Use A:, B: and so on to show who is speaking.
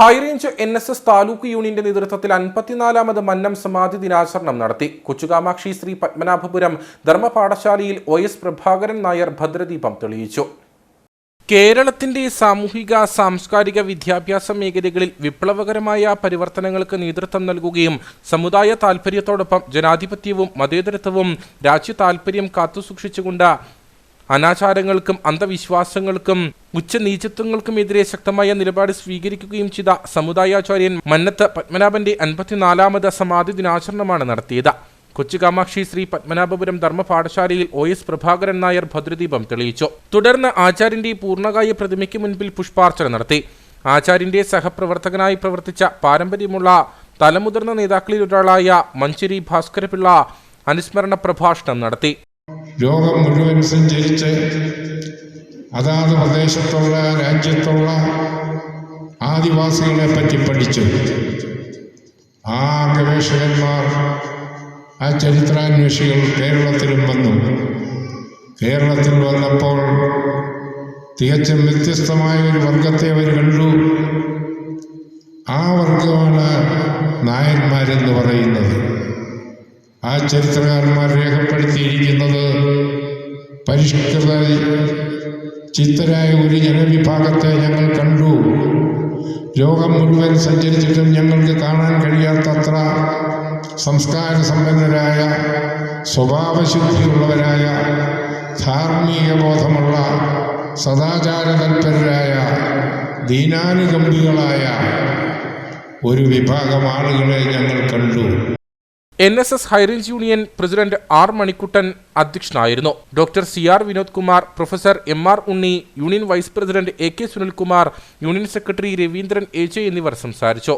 A: High range N S S taluk യൂണിയന്റെ നേതൃത്വത്തിൽ അൻപത്തിനാലാമത് മന്നം സമാധി ദിനാചരണം നടത്തി. കൊച്ചുകാമാക്ഷി ശ്രീ പത്മനാഭപുരം ധർമ്മപാഠശാലയിൽ ഒ എസ് പ്രഭാകരൻ നായർ ഭദ്രദീപം തെളിയിച്ചു. കേരളത്തിന്റെ സാമൂഹിക സാംസ്കാരിക വിദ്യാഭ്യാസ മേഖലകളിൽ വിപ്ലവകരമായ പരിവർത്തനങ്ങൾക്ക് നേതൃത്വം നൽകുകയും സമുദായ താൽപര്യത്തോടൊപ്പം ജനാധിപത്യവും മതേതരത്വവും രാജ്യ താൽപര്യം കാത്തുസൂക്ഷിച്ചുകൊണ്ട് അനാചാരങ്ങൾക്കും അന്ധവിശ്വാസങ്ങൾക്കും ഉച്ചനീചത്വങ്ങൾക്കുമെതിരെ ശക്തമായ നിലപാട് സ്വീകരിക്കുകയും ചെയ്ത സമുദായാചാര്യൻ മന്നത്ത് പത്മനാഭന്റെ അൻപത്തിനാലാമത് സമാധി ദിനാചരണമാണ് നടത്തിയത്. കൊച്ചു കാമാക്ഷി ശ്രീ പത്മനാഭപുരം ധർമ്മ പാഠശാലയിൽ ഒ എസ് പ്രഭാകരൻ നായർ ഭദ്രദീപം തെളിയിച്ചു. തുടർന്ന് ആചാര്യന്റെ പൂർണകായ പ്രതിമയ്ക്ക് മുൻപിൽ പുഷ്പാർച്ചന നടത്തി. ആചാര്യന്റെ സഹപ്രവർത്തകനായി പ്രവർത്തിച്ച പാരമ്പര്യമുള്ള തലമുതിർന്ന നേതാക്കളിൽ ഒരാളായ മഞ്ചേരി ഭാസ്കരപിള്ള അനുസ്മരണ പ്രഭാഷണം നടത്തി.
B: ലോകം മുഴുവൻ സഞ്ചരിച്ച് അതാത് പ്രദേശത്തുള്ള രാജ്യത്തുള്ള ആദിവാസികളെ പറ്റി പഠിച്ചു. ആ ഗവേഷകന്മാർ ആ ചരിത്രാന്വേഷികൾ കേരളത്തിലും വന്നു. കേരളത്തിൽ വന്നപ്പോൾ തികച്ചും വ്യത്യസ്തമായ ഒരു വർഗത്തെ അവർ കണ്ടു. ആ വർഗമാണ് നായന്മാരെന്ന് പറയുന്നത്. ആ ചരിത്രകാരന്മാർ രേഖപ്പെടുത്തിയിരിക്കുന്നത് പരിഷ്കൃത ചിത്തരായ ഒരു ജനവിഭാഗത്തെ ഞങ്ങൾ കണ്ടു. ലോകം മുഴുവൻ സഞ്ചരിച്ചിട്ടും ഞങ്ങൾക്ക് കാണാൻ കഴിയാത്തത്ര സംസ്കാര സമ്പന്നരായ സ്വഭാവശുദ്ധിയുള്ളവരായ ധാർമ്മിക ബോധമുള്ള സദാചാര തൽപരരായ ദീനാനുകമ്പികളായ ഒരു വിഭാഗം ആളുകളെ ഞങ്ങൾ കണ്ടു.
A: N S S high range union president R Manikuttan അധ്യക്ഷനായിരുന്നു. Doctor C R Vinod Kumar professor M R Unni union vice president A K Sunilkumar union secretary Raveendran A എന്നിവർ സംസാരിച്ചു.